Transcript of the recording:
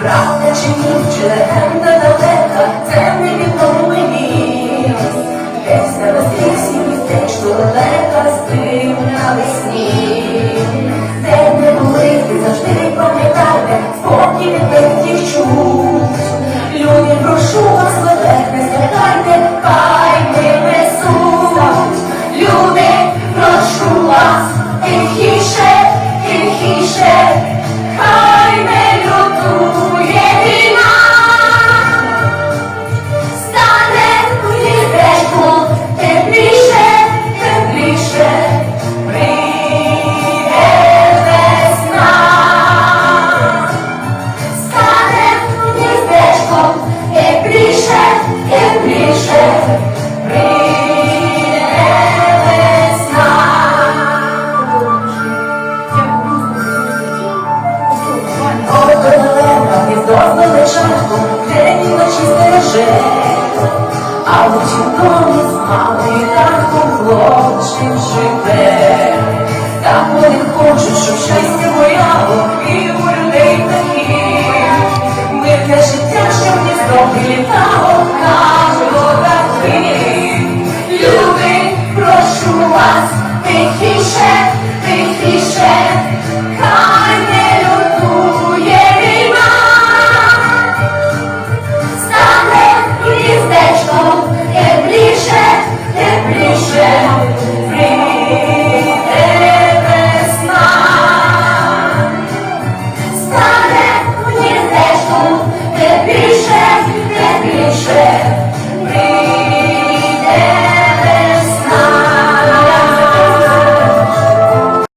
правда чи ні, чи легенда далека, це не відомилість, десь на безпісні, містечко лелека, спив навесні. Нас належать, де ночі стереже, а у цьому. Jesus.